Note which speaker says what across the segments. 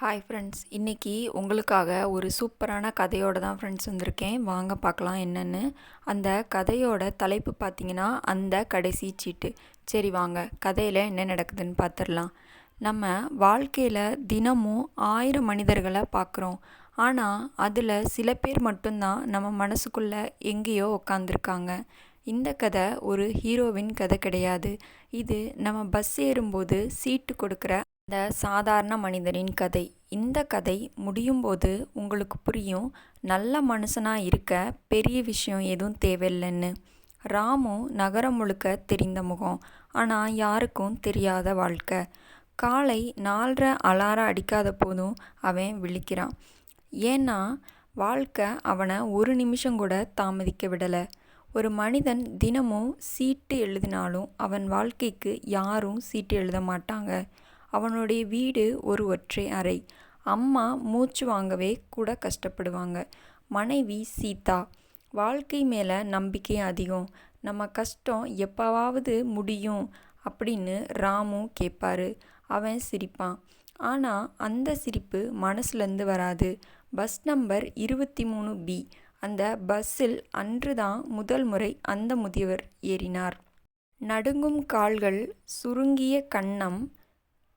Speaker 1: Hi friends இன்றைக்கி உங்களுக்காக ஒரு சூப்பரான கதையோடு தான் ஃப்ரெண்ட்ஸ் வந்திருக்கேன். வாங்க பார்க்கலாம் என்னென்னு. அந்த கதையோட தலைப்பு பார்த்தீங்கன்னா அந்த கடைசி சீட்டு. சரி வாங்க கதையில் என்ன நடக்குதுன்னு பார்த்துடலாம். நம்ம வாழ்க்கையில் தினமும் ஆயிரம் மனிதர்களை பார்க்குறோம். ஆனால் அதில் சில பேர் மட்டும்தான் நம்ம மனசுக்குள்ளே எங்கேயோ உட்காந்துருக்காங்க இந்த கதை ஒரு ஹீரோவின் கதை கிடையாது. இது நம்ம பஸ் ஏறும்போது சீட்டு கொடுக்குற அந்த சாதாரண மனிதரின் கதை. இந்த கதை முடியும் போது உங்களுக்கு புரியும் நல்ல மனுஷனாக இருக்க பெரிய விஷயம் எதுவும் தேவையில்லைன்னு. ராமு நகரம் முழுக்க தெரிந்த முகம். ஆனால் யாருக்கும் தெரியாத வாழ்க்கை. காலை நாலரை அலாரம் அடிக்காத போதும் அவன் விழிக்கிறான். ஏன்னா வாழ்க்கை அவனை ஒரு நிமிஷம் கூட தாமதிக்க விடலை. ஒரு மனிதன் தினமும் சீட்டு எழுதினாலும் அவன் வாழ்க்கைக்கு யாரும் சீட்டு எழுத மாட்டாங்க. அவனுடைய வீடு ஒரு ஒற்றை அறை. அம்மா மூச்சு வாங்கவே கூட கஷ்டப்படுவாங்க. மனைவி சீதா வாழ்க்கை மேலே நம்பிக்கை அதிகம். நம்ம கஷ்டம் எப்போவாவது முடியும் அப்படின்னு ராமு கேட்பாரு அவன் சிரிப்பான். ஆனால் அந்த சிரிப்பு மனசுலேருந்து வராது. பஸ் நம்பர் இருபத்தி மூணு பி. அந்த பஸ்ஸில் அன்றுதான் முதல் முறை அந்த முதியவர் ஏறினார். நடுங்கும் கால்கள் சுருங்கிய கன்னம்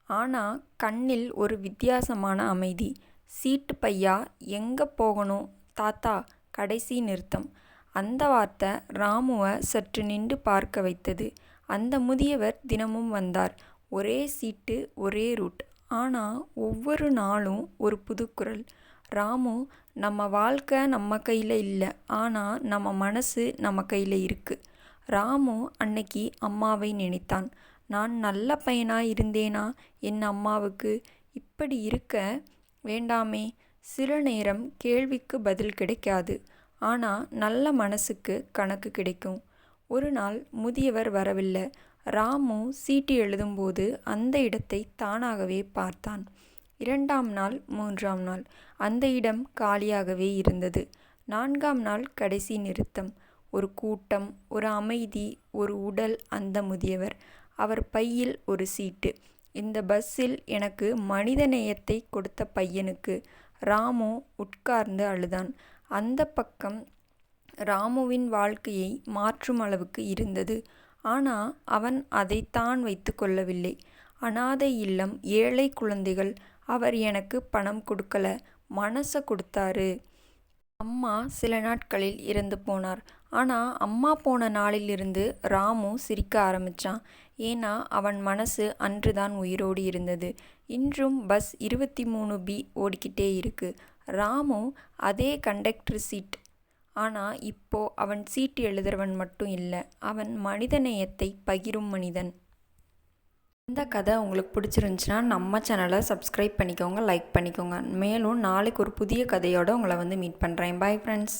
Speaker 1: ஆனால் கண்ணில் ஒரு வித்தியாசமான அமைதி. சீட்டு பையா எங்கே போகணும்? தாத்தா கடைசி நிறுத்தம். அந்த வார்த்தை ராமுவை சற்று நின்று பார்க்க வைத்தது. அந்த முதியவர் தினமும் வந்தார். ஒரே சீட்டு ஒரே ரூட். ஆனால் ஒவ்வொரு நாளும் ஒரு புதுக்குரல். ராமு நம்ம வாழ்க்கை நம்ம கையில் இல்லை. ஆனால் நம்ம மனசு நம்ம கையில் இருக்குது ராமு அன்னைக்கு அம்மாவை நினைத்தான். நான் நல்ல பையனாக இருந்தேனா? என் அம்மாவுக்கு. இப்படி இருக்க வேண்டாமே. சில நேரம் கேள்விக்கு பதில் கிடைக்காது. ஆனால் நல்ல மனசுக்கு கணக்கு கிடைக்கும். ஒரு நாள் முதியவர் வரவில்லை. ராமு சீட்டு எழுதும்போது அந்த இடத்தை தானாகவே பார்த்தான். இரண்டாம் நாள் மூன்றாம் நாள். அந்த இடம் காலியாகவே இருந்தது. நான்காம் நாள் கடைசி நிறுத்தம். ஒரு கூட்டம் ஒரு அமைதி ஒரு உடல் அந்த முதியவர். அவர் பையில் ஒரு சீட்டு. இந்த பஸ்ஸில் எனக்கு மனித நேயத்தை கொடுத்த பையனுக்கு ராமு உட்கார்ந்து அழுதான். அந்த பக்கம் ராமுவின் வாழ்க்கையை மாற்றும் அளவுக்கு இருந்தது. ஆனால் அவன் அதைத்தான் வைத்து கொள்ளவில்லை. அனாதை இல்லம் ஏழை குழந்தைகள் அவர் எனக்கு பணம் கொடுக்கல மனசை கொடுத்தாரு. அம்மா சில நாட்களில் இறந்து போனார். ஆனால் அம்மா போன நாளிலிருந்து ராமு சிரிக்க ஆரம்பித்தான் ஏன்னா அவன் மனசு அன்றுதான் உயிரோடு இருந்தது. இன்றும் பஸ் இருபத்தி மூணு பி ஓடிக்கிட்டே இருக்கு. ராமு அதே கண்டக்டர் சீட். ஆனால் இப்போ அவன் சீட்டு எழுதுறவன் மட்டும் இல்லை அவன் மனிதநேயத்தை பகிரும் மனிதன். இந்த கதை உங்களுக்கு பிடிச்சிருந்துச்சுன்னா நம்ம சேனலை சப்ஸ்கிரைப் பண்ணிக்கோங்க லைக் பண்ணிக்கோங்க. மேலும் நாளைக்கு ஒரு புதிய கதையோடு உங்களை வந்து மீட் பண்ணுறேன் பாய் ஃப்ரெண்ட்ஸ்